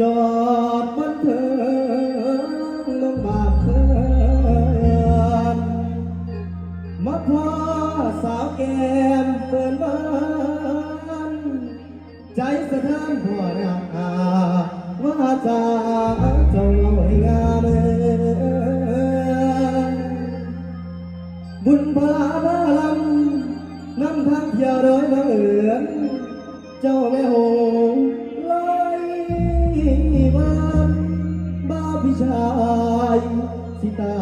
จอดบันเทิงลงมาเพื่อนมาพอสาวแก้มเปินบ้านใจสะท้านหัวหน้าว่าจาจ้าหน่วยงามบุญพลาบาลำนำทางเที่ยวโดยบังเอิญเจ้าแม่หง วันบ้าพี่ชายสิตา